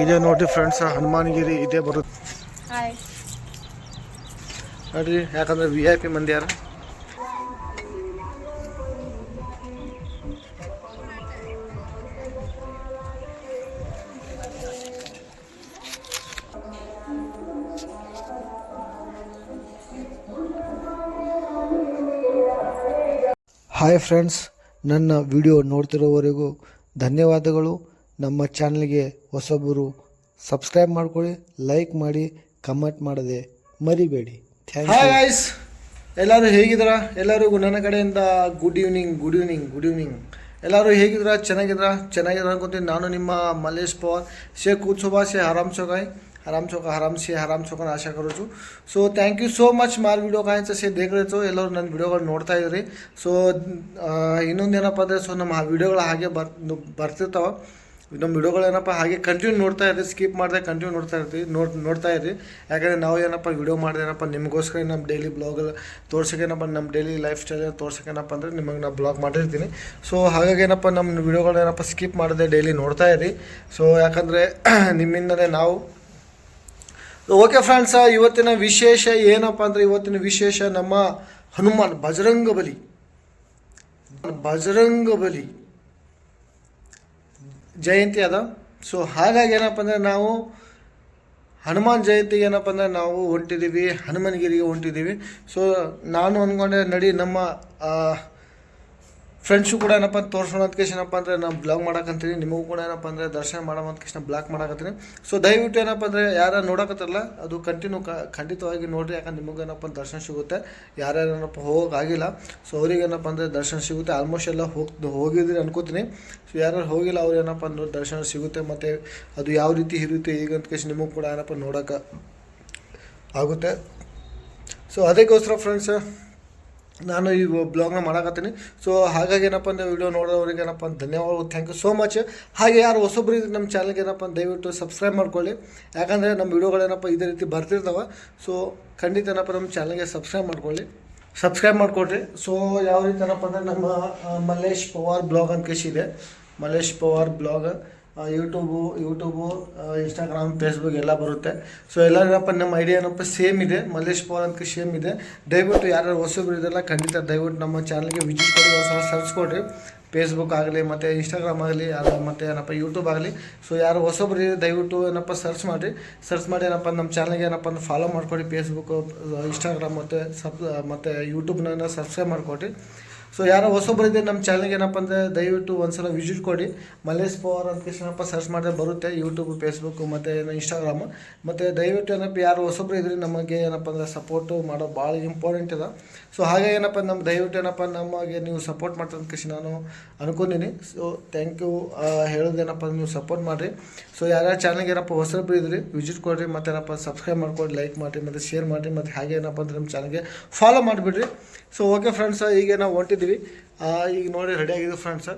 ಇದೇ ನೋಡ್ರಿ ಫ್ರೆಂಡ್ಸ್ ಹನುಮಾನಗಿರಿ ಇದೇ ಬರುತ್ತೆ ಹಾಯ್ ನೋಡ್ರಿ ಯಾಕಂದ್ರೆ ವಿ ಐ ಪಿ ಮಂದಿ ಯಾರು ಹಾಯ್ ಫ್ರೆಂಡ್ಸ್ ನನ್ನ ವಿಡಿಯೋ ನೋಡ್ತಿರೋವರೆಗೂ ಧನ್ಯವಾದಗಳು. ನಮ್ಮ ಚಾನಲ್ಗೆ ಹೊಸಬರು ಸಬ್ಸ್ಕ್ರೈಬ್ ಮಾಡ್ಕೊಳ್ಳಿ ಲೈಕ್ ಮಾಡಿ ಕಮೆಂಟ್ ಮಾಡದೆ ಮರಿಬೇಡಿ. ಥ್ಯಾಂಕ್ಸ್ ಎಲ್ಲರೂ ಹೇಗಿದ್ದೀರಾ? ಎಲ್ಲರಿಗೂ ನನ್ನ ಕಡೆಯಿಂದ good evening good evening good evening ಎಲ್ಲರೂ ಹೇಗಿದ್ದೀರಾ? ಚೆನ್ನಾಗಿದ್ದೀರಾ? ಚೆನ್ನಾಗಿದ್ರ ಅನ್ಕೊತೀನಿ. ನಾನು ನಿಮ್ಮ ಮಲ್ಲೇಶ್ ಪವಾರ್. ಶೇ ಕೂತ್ ಶೋಭಾ ಶೇ ಆರಾಮ್ ಸೋಗಾಯ್ ಆರಾಮ್ છો આરામ ಸೇ આરામ છો આશા કરું છું ಥ್ಯಾಂಕ್ ಯು ಸೋ ಮಚ್ ಮಾರ್ ವಿಡಿಯೋ ಕಾಣಿಸ್ತಾ ಶೇ ದೇಖರಿತು ಎಲ್ಲರೂ ನನ್ನ ವಿಡಿಯೋಗಳು ನೋಡ್ತಾ ಇದ್ರಿ ಸೊ ಇನ್ನೊಂದೇನಪ್ಪ ಅಂದರೆ ಸೊ ನಮ್ಮ ವಿಡಿಯೋಗಳು ಹಾಗೆ ಬರ್ ಬರ್ತಿರ್ತಾವೆ ನಮ್ಮ ವಿಡಿಯೋಗಳೇನಪ್ಪ ಹಾಗೆ ಕಂಟಿನ್ಯೂ ನೋಡ್ತಾ ಇರ್ರಿ ಸ್ಕಿಪ್ ಮಾಡಿದೆ ಕಂಟಿನ್ಯೂ ನೋಡ್ತಾ ಇರ್ತೀವಿ ನೋಡ್ ನೋಡ್ತಾ ಇರ್ರಿ ಯಾಕಂದರೆ ನಾವು ಏನಪ್ಪ ವಿಡಿಯೋ ಮಾಡಿದೇನಪ್ಪ ನಿಮಗೋಸ್ಕರ ನಮ್ಮ ಡೈಲಿ ಬ್ಲಾಗ್ ತೋರ್ಸೋಕೇನಪ್ಪ ನಮ್ಮ ಡೈಲಿ ಲೈಫ್ ಸ್ಟೈಲ್ ತೋರ್ಸೋಕೇನಪ್ಪ ಅಂದರೆ ನಿಮಗೆ ನಾವು ಬ್ಲಾಗ್ ಮಾಡಿರ್ತೀನಿ ಸೊ ಹಾಗಾಗಿ ಏನಪ್ಪ ನಮ್ಮ ವಿಡಿಯೋಗಳೇನಪ್ಪ ಸ್ಕಿಪ್ ಮಾಡದೆ ಡೈಲಿ ನೋಡ್ತಾ ಇರ್ರಿ ಸೊ ಯಾಕಂದರೆ ನಿಮ್ಮಿಂದಲೇ ನಾವು ಓಕೆ ಫ್ರೆಂಡ್ಸ್ ಇವತ್ತಿನ ವಿಶೇಷ ಏನಪ್ಪ ಅಂದರೆ ಇವತ್ತಿನ ವಿಶೇಷ ನಮ್ಮ ಹನುಮಾನ್ ಬಜರಂಗ ಬಲಿ. ಬಜರಂಗ ಬಲಿ. ಜಯಂತಿ ಅದ. ಸೊ ಹಾಗಾಗಿ ಏನಪ್ಪ ಅಂದರೆ ನಾವು ಹನುಮಾನ್ ಜಯಂತಿ ಏನಪ್ಪ ಅಂದರೆ ನಾವು ಹೊಂಟಿದ್ದೀವಿ ಹನುಮನಗಿರಿಗೆ ಹೊಂಟಿದ್ದೀವಿ ಸೊ ನಾನು ಅಂದ್ಕೊಂಡೆ ನಡಿ ನಮ್ಮ ಫ್ರೆಂಡ್ಸು ಕೂಡ ಏನಪ್ಪ ಅಂತ ತೋರಿಸೋಣ ಅಂತ ಏನಪ್ಪ ಅಂದರೆ ನಾನು ಬ್ಲಾಗ್ ಮಾಡಕಂತೀನಿ ನಿಮಗೂ ಕೂಡ ಏನಪ್ಪ ಅಂದರೆ ದರ್ಶನ ಮಾಡೋ ಅಂತ ಬ್ಲಾಕ್ ಬ್ಲಾಗ್ ಮಾಡಕತ್ತೀನಿ. ಸೊ ದಯವಿಟ್ಟು ಏನಪ್ಪ ಅಂದರೆ ಯಾರು ನೋಡಕತ್ತಲ್ಲ ಅದು ಕಂಟಿನ್ಯೂ ಖಂಡಿತವಾಗಿ ನೋಡಿರಿ, ಯಾಕಂದ್ರೆ ನಿಮಗೆ ಏನಪ್ಪ ಅಂದ್ರೆ ದರ್ಶನ ಸಿಗುತ್ತೆ. ಯಾರ್ಯಾರು ಏನಪ್ಪ ಹೋಗೋಕ್ಕಾಗಿಲ್ಲ ಸೊ ಅವ್ರಿಗೆ ಏನಪ್ಪ ಅಂದರೆ ದರ್ಶನ ಸಿಗುತ್ತೆ. ಆಲ್ಮೋಸ್ಟ್ ಎಲ್ಲ ಹೋಗಿ ಹೋಗಿದ್ರಿ ಅನ್ಕೋತೀನಿ. ಸೊ ಯಾರ್ಯಾರು ಹೋಗಿಲ್ಲ, ಅವ್ರು ಏನಪ್ಪ ಅಂದ್ರೆ ದರ್ಶನ ಸಿಗುತ್ತೆ ಮತ್ತು ಅದು ಯಾವ ರೀತಿ ಇರುತ್ತೆ ಈಗ ಅಂತ ಕೇಶ್ ನಿಮಗೂ ಕೂಡ ಏನಪ್ಪ ನೋಡೋಕೆ ಆಗುತ್ತೆ. ಸೊ ಅದಕ್ಕೋಸ್ಕರ ಫ್ರೆಂಡ್ಸ್ ನಾನು ಈ ಬ್ಲಾಗ್ನ ಮಾಡಕತ್ತೀನಿ. ಸೊ ಹಾಗಾಗಿ ಏನಪ್ಪ ಅಂದರೆ ವಿಡಿಯೋ ನೋಡೋರಿಗೆ ಏನಪ್ಪ ಅಂತ ಧನ್ಯವಾದಗಳು. ಥ್ಯಾಂಕ್ ಯು ಸೋ ಮಚ್ ಹಾಗೆ ಯಾರು ಹೊಸೊಬ್ಬರು ನಮ್ಮ ಚಾನಲ್ಗೆ ಏನಪ್ಪ ದಯವಿಟ್ಟು ಸಬ್ಸ್ಕ್ರೈಬ್ ಮಾಡ್ಕೊಳ್ಳಿ. ಯಾಕಂದರೆ ನಮ್ಮ ವಿಡಿಯೋಗಳೇನಪ್ಪ ಇದೇ ರೀತಿ ಬರ್ತಿರ್ತಾವೆ. ಸೊ ಖಂಡಿತ ಏನಪ್ಪ ನಮ್ಮ ಚಾನಲ್ಗೆ ಸಬ್ಸ್ಕ್ರೈಬ್ ಮಾಡ್ಕೊಳ್ಳಿ. ಸಬ್ಸ್ಕ್ರೈಬ್ ಮಾಡಿಕೊಡ್ರಿ. ಸೊ ಯಾವ ರೀತಿ ಏನಪ್ಪ ಅಂದರೆ ನಮ್ಮ ಮಲ್ಲೇಶ್ ಪವಾರ್ ಬ್ಲಾಗ್ ಅಂತ ಕೇಸಿದೆ Mallesh Pawar blog YouTube YouTube Instagram Facebook ಎಲ್ಲ ಬರುತ್ತೆ. ಸೊ ಎಲ್ಲ ಏನಪ್ಪ ನಮ್ಮ ಐಡಿಯಾ ಏನಪ್ಪ ಸೇಮ್ ಇದೆ. ಮಲ್ಲೇಶ್ ಪವರ್ ಅಂತ ಸೇಮ್ ಇದೆ. ದಯವಿಟ್ಟು ಯಾರು ಹೊಸಬ್ರು ಇದೆಲ್ಲ ಖಂಡಿತ ದಯವಿಟ್ಟು ನಮ್ಮ ಚಾನಲ್ಗೆ ವಿಸಿಟ್ ಕೊಡಿ ಒಂದ್ಸಲ ಸರ್ಚ್ ಕೊಡಿ ಫೇಸ್ಬುಕ್ ಆಗಲಿ, ಮತ್ತು ಇನ್ಸ್ಟಾಗ್ರಾಮ್ ಆಗಲಿ ಮತ್ತು ಏನಪ್ಪ ಯೂಟ್ಯೂಬ್ ಆಗಲಿ. ಸೊ ಯಾರು ಹೊಸೊಬ್ರು ದಯವಿಟ್ಟು ಏನಪ್ಪ ಸರ್ಚ್ ಮಾಡಿ ಸರ್ಚ್ ಮಾಡಿ ಏನಪ್ಪ, ನಮ್ಮ ಚಾನಲ್ಗೆ ಏನಪ್ಪ ಅಂದ್ರೆ ಫಾಲೋ ಮಾಡ್ಕೊಡಿ. ಫೇಸ್ಬುಕ್ಕು ಇನ್ಸ್ಟಾಗ್ರಾಮ್ ಮತ್ತು ಸಬ್ ಮತ್ತು ಯೂಟ್ಯೂಬ್ನ ಸಬ್ಸ್ಕ್ರೈಬ್ ಮಾಡಿಕೊಡಿ ಸೊ ಯಾರೋ ಹೊಸೊಬ್ರು ಇದೆ ನಮ್ಮ ಚಾನಲ್ಗೆ ಏನಪ್ಪ ಅಂದರೆ ದಯವಿಟ್ಟು ಒಂದ್ಸಲ ವಿಸಿಟ್ ಕೊಡಿ. ಮಲೇಶ್ ಪವರ್ ಅಂತ ಏನಪ್ಪ ಸರ್ಚ್ ಮಾಡಿದ್ರೆ ಬರುತ್ತೆ. ಯೂಟ್ಯೂಬ್ ಫೇಸ್ಬುಕ್ ಮತ್ತು ಇನ್ಸ್ಟಾಗ್ರಾಮು ಮತ್ತು ದಯವಿಟ್ಟು ಏನಪ್ಪ ಯಾರು ಹೊಸೊಬ್ಬರು ಇದ್ರೆ ನಮಗೆ ಏನಪ್ಪ ಅಂದರೆ ಸಪೋರ್ಟು ಮಾಡೋ ಭಾಳ ಇಂಪಾರ್ಟೆಂಟ್ ಇದೆ. ಸೊ ಹಾಗೆ ಏನಪ್ಪ ನಮ್ಮ ದಯವಿಟ್ಟು ಏನಪ್ಪ ನಮಗೆ ನೀವು ಸಪೋರ್ಟ್ ಮಾಡ್ತಾರೆ ಅಂತ ನಾನು ಅನ್ಕೊಂಡಿನಿ. ಸೊ ಥ್ಯಾಂಕ್ ಯು ಹೇಳೋದೇನಪ್ಪ ನೀವು ಸಪೋರ್ಟ್ ಮಾಡಿರಿ. ಸೊ ಯಾರ್ಯಾರ ಚಾನಲ್ಗೆ ಏನಪ್ಪ ಹೊಸಬ್ರು ಇದ್ರಿ ವಿಸಿಟ್ ಕೊಡಿರಿ. ಮತ್ತು ಏನಪ್ಪ ಸಬ್ಸ್ಕ್ರೈಬ್ ಮಾಡ್ಕೊಡಿ ಲೈಕ್ ಮಾಡಿರಿ, ಮತ್ತು ಶೇರ್ ಮಾಡಿರಿ. ಮತ್ತು ಹಾಗೆ ಏನಪ್ಪ ಅಂದ್ರೆ ನಮ್ಮ ಚಾನಲ್ಗೆ ಫಾಲೋ ಮಾಡಿಬಿಡ್ರಿ. ಸೊ ಓಕೆ ಫ್ರೆಂಡ್ಸ್ ಈಗ ನಾವು ಹೊಂಟಿದ್ದೀವಿ ಆ, ಈಗ ನೋಡಿ ರೆಡಿ ಆಗಿದೆ ಫ್ರೆಂಡ್ಸ್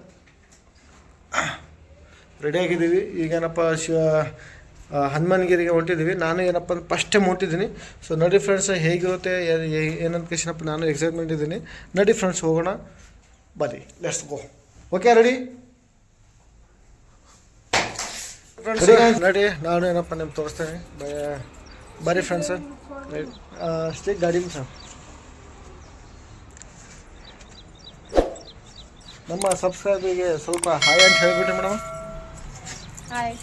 ರೆಡಿ ಆಗಿದ್ದೀವಿ. ಈಗೇನಪ್ಪ ಶಿವ ಆ, ಹನುಮನ್ಗಿರಿಗೆ ಹೊಂಟಿದ್ದೀವಿ. ನಾನು ಏನಪ್ಪ ಅಂದ್ರೆ ಫಸ್ಟ್ ಟೈಮ್ ಹೊಂಟಿದ್ದೀನಿ. ಸೊ ನಡಿ ಫ್ರೆಂಡ್ಸ್ ಹೇಗಿರುತ್ತೆ ಏನಂತ ಕೇಶನಪ್ಪ ನಾನು ಎಕ್ಸೈಟ್ಮೆಂಟ್ ಇದ್ದೀನಿ. ನಡಿ ಫ್ರೆಂಡ್ಸ್ ಹೋಗೋಣ. ಬರ್ರಿ let's go okay ready friends ನಡಿ ನಾನು ಏನಪ್ಪ ನಿಮ್ಗೆ ತೋರಿಸ್ತೇನೆ. ಬರೀ ಬರ್ರಿ ಫ್ರೆಂಡ್ಸ್ ಅಷ್ಟೇ ಗಾಡಿ ಸರ್ ನಮ್ಮ ಸಬ್ಸ್ಕ್ರೈಬರ್ಗೆ ಸ್ವಲ್ಪ ಹಾಯ್ ಅಂತ ಹೇಳಿಬಿಟ್ರಿ ಮೇಡಮ್. ಹಾಯ್.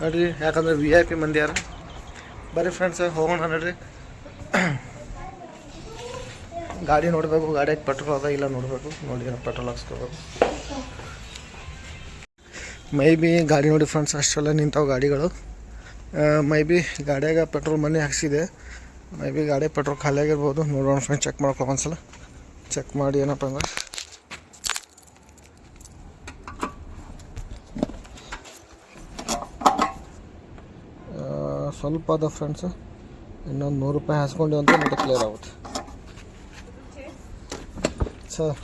ನೋಡ್ರಿ ಯಾಕಂದ್ರೆ ವಿ ಐ ಪಿ ಮಂದಿ ಯಾರು? ಬರೀ ಫ್ರೆಂಡ್ಸ್ ಹೋಗೋಣ ನೋಡ್ರಿ. ಗಾಡಿ ನೋಡಬೇಕು ಗಾಡಿಯಾಗ ಪೆಟ್ರೋಲ್ ಅದ ಇಲ್ಲ ನೋಡಬೇಕು. ನೋಡಿ ಪೆಟ್ರೋಲ್ ಹಾಕ್ಸ್ಕೋಬೇಕು. ಮೈ ಬಿ ಗಾಡಿ ನೋಡಿ ಫ್ರೆಂಡ್ಸ್ ಅಷ್ಟೆಲ್ಲ ನಿಂತಾವ ಗಾಡಿಗಳು. ಮೈ ಬಿ ಗಾಡಿಯಾಗ ಪೆಟ್ರೋಲ್ ಮನೆ ಹಾಕ್ಸಿದೆ. ಮೈ ಬಿ ಗಾಡಿ ಪೆಟ್ರೋಲ್ ಖಾಲಿ ಆಗಿರ್ಬೋದು ನೋಡೋಣ ಫ್ರೆಂಡ್ಸ್ ಚೆಕ್ ಮಾಡ್ಕೊ ಒಂದ್ಸಲ. ಚೆಕ್ ಮಾಡಿ ಏನಪ್ಪ ಅಂದ್ರೆ. ಸ್ವಲ್ಪ ಅದ ಫ್ರೆಂಡ್ಸ್ ಇನ್ನೊಂದು ನೂರು ರೂಪಾಯಿ ಹಾಸ್ಕೊಂಡು ಅಂತ ಕ್ಲಿಯರ್ ಆಗುತ್ತೆ. ಸರ್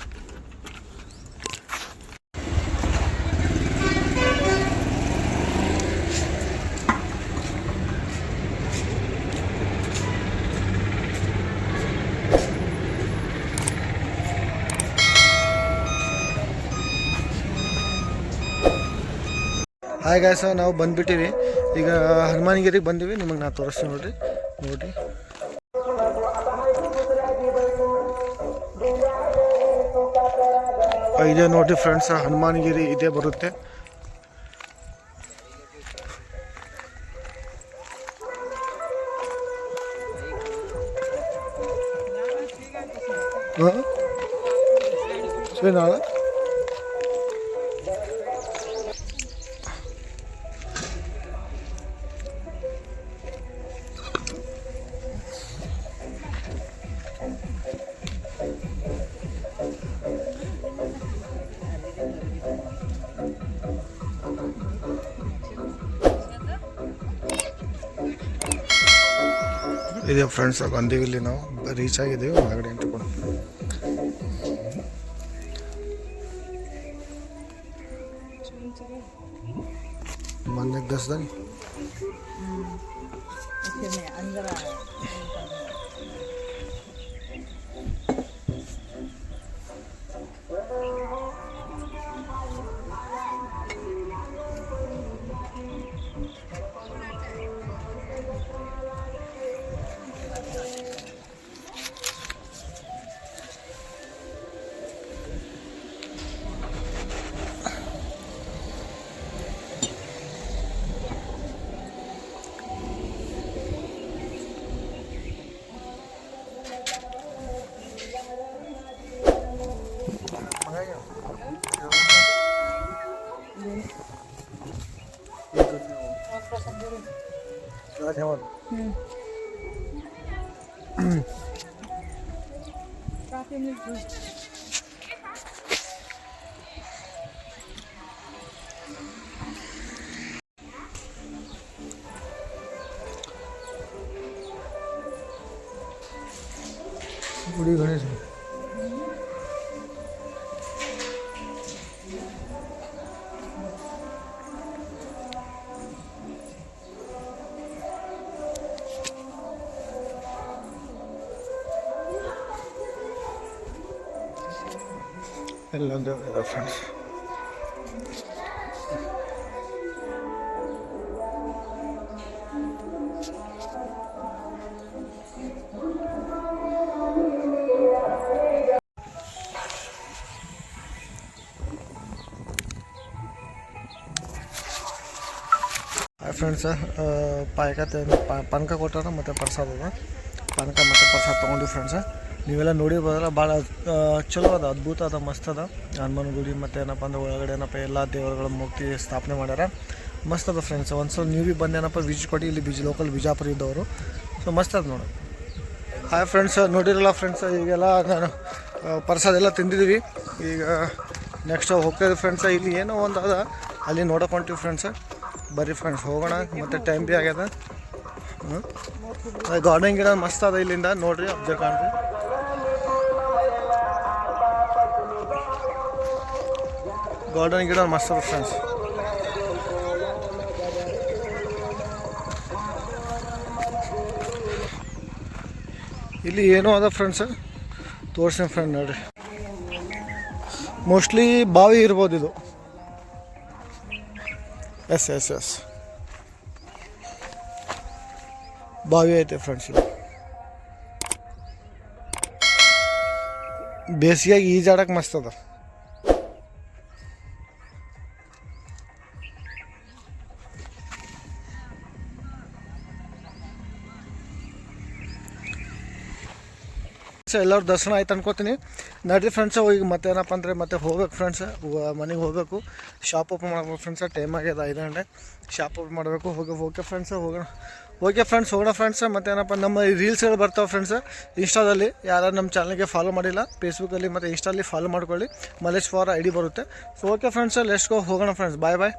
ಹಾಯ್ ನಾವು ಬಂದ್ಬಿಟ್ಟಿವಿ. ಈಗ ಹನುಮಾನಗಿರಿಗೆ ಬಂದಿವಿ. ನಿಮಗೆ ನಾ ತೋರಿಸ್ತೀನಿ ನೋಡಿರಿ. ನೋಡಿರಿ. ಇದೇ ನೋಡಿ ಫ್ರೆಂಡ್ಸ್ ಹನುಮಾನಗಿರಿ ಇದೆ ಬರುತ್ತೆ. ಹಾಂ? ಸರಿ ನಾಳೆ ಇದೆ ಫ್ರೆಂಡ್ಸ್ ಬಂದೀವಿ ಇಲ್ಲಿ ನಾವು. ರೀಚ್ ಆಗಿದ್ದೀವಿ ಒಳಗಡೆ ಎಂಟ್ರಿ ಕೊಡು ಮನೆಗೆ ದಸ್ದಾನಿ ಗುಡಿ ಗಣೇಶ ಎಲ್ಲೊಂದು ಫ್ರೆಂಡ್ಸ್ ಹಾಯ್ ಫ್ರೆಂಡ್ಸ ಪಾಯಕ ತ- ಪ- ಪಾನಕ ಕೊಟ್ಟಾರ ಮತ್ತು ಪ್ರಸಾದ ಅದ ಪಾನಕ ಮತ್ತು ಪ್ರಸಾದ ತೊಗೊಂಡಿವಿ ಫ್ರೆಂಡ್ಸ ನೀವೆಲ್ಲ ನೋಡಿರ್ಬೋದಲ್ಲ ಭಾಳ ಚಲೋ ಅದ, ಅದ್ಭುತ ಅದ, ಮಸ್ತ್ ಅದ. ಹನುಮಾನ್ ಗುಡಿ ಮತ್ತು ಏನಪ್ಪ ಅಂದ್ರೆ ಒಳಗಡೆ ಏನಪ್ಪ ಎಲ್ಲ ದೇವರುಗಳ ಮೂರ್ತಿ ಸ್ಥಾಪನೆ ಮಾಡ್ಯಾರ. ಮಸ್ತ್ ಅದ ಫ್ರೆಂಡ್ಸ್ ಒಂದು ಸಲ ನೀವು ಭೀ ಬಂದೇನಪ್ಪ ವಿಜಿಟ್ ಕೊಟ್ಟು ಇಲ್ಲಿ ಬಿಜಿ ಲೋಕಲ್ ಬಿಜಾಪುರ ಇದ್ದವರು. ಸೊ ಮಸ್ತ್ ಅದ ನೋಡಿ. ಹಾಯ್ ಫ್ರೆಂಡ್ಸ್ ನೋಡಿರಲ್ಲ ಫ್ರೆಂಡ್ಸ್ ಈಗೆಲ್ಲ ನಾನು ಪರ್ಸಾದ ಎಲ್ಲ ತಿಂದಿದ್ದೀವಿ ಈಗ ನೆಕ್ಸ್ಟ್ ಹೋಗ್ತಾಯಿದ್ದೀವಿ ಫ್ರೆಂಡ್ಸ ಇಲ್ಲಿ ಏನೋ ಒಂದು ಅದ. ಅಲ್ಲಿ ನೋಡಕ್ಕೆ ಹೊಂಟಿವಿ ಫ್ರೆಂಡ್ಸ್ ಬರ್ರಿ ಫ್ರೆಂಡ್ಸ್ ಹೋಗೋಣ, ಮತ್ತು ಟೈಮ್ ಭೀ ಆಗ್ಯದ. ಗಾರ್ಡನ್ ಗಿಡ ಮಸ್ತ್ ಅದ ಇಲ್ಲಿಂದ, ನೋಡಿರಿ, ಅಬ್ಜರ್ವ್ ಕಾಣ್ರಿ. ಗಾರ್ಡನ್ ಗಿಡ ಮಸ್ತ್ ಫ್ರೆಂಡ್ಸ್ ಇಲ್ಲಿ ಏನೋ ಅದ ಫ್ರೆಂಡ್ಸ್ ತೋರ್ಸಿನ ಫ್ರೆಂಡ್ ನೋಡ್ರಿ. ಮೋಸ್ಟ್ಲಿ ಬಾವಿ ಇರ್ಬೋದು ಇದು. ಎಸ್ ಎಸ್ ಎಸ್ ಬಾವಿ ಐತೆ ಫ್ರೆಂಡ್ಸ್ ಇದು ಬೇಸಿಗೆಯಾಗಿ ಈಜಾಡಕ್ಕೆ ಮಸ್ತದ ಎಲ್ಲರೂ ದರ್ಶನ ಆಯ್ತು ಅನ್ಕೋತೀನಿ. ನಡ್ರಿ ಫ್ರೆಂಡ್ಸ್, ಈಗ ಮತ್ತೆ ಏನಪ್ಪ ಅಂದರೆ ಮತ್ತೆ ಹೋಗ್ಬೇಕು ಫ್ರೆಂಡ್ಸ್. ಮನೆಗೆ ಹೋಗಬೇಕು. ಶಾಪ್ ಓಪನ್ ಮಾಡ್ಬೇಕು ಫ್ರೆಂಡ್ಸ್ ಟೈಮ್ ಆಗ್ಯದ ಐದು ಗಂಟೆ. ಶಾಪ್ ಓಪನ್ ಮಾಡಬೇಕು ಹೋಗಿ ಓಕೆ ಫ್ರೆಂಡ್ಸ್, ಹೋಗೋಣ. ಓಕೆ ಫ್ರೆಂಡ್ಸ್, ಹೋಗೋಣ ಫ್ರೆಂಡ್ಸ್. ಮತ್ತೆ ಏನಪ್ಪ ನಮ್ಮ ರೀಲ್ಸ್ಗಳು ಬರ್ತಾವೆ ಫ್ರೆಂಡ್ಸ್. ಇನ್ಸ್ಟಾದಲ್ಲಿ ಯಾರು ನಮ್ಮ ಚಾನಲ್ಗೆ ಫಾಲೋ ಮಾಡಿಲ್ಲ ಫೇಸ್ಬುಕ್ಕಲ್ಲಿ ಮತ್ತು ಇನ್ಸ್ಟಾದಲ್ಲಿ ಫಾಲೋ ಮಾಡ್ಕೊಳ್ಳಿ. ಮಲೇಶ್ ಫಾರ್ ಐ ಡಿ ಬರುತ್ತೆ. So okay friends let's go ಹೋಗೋಣ ಫ್ರೆಂಡ್ಸ್. ಬಾಯ್ ಬಾಯ್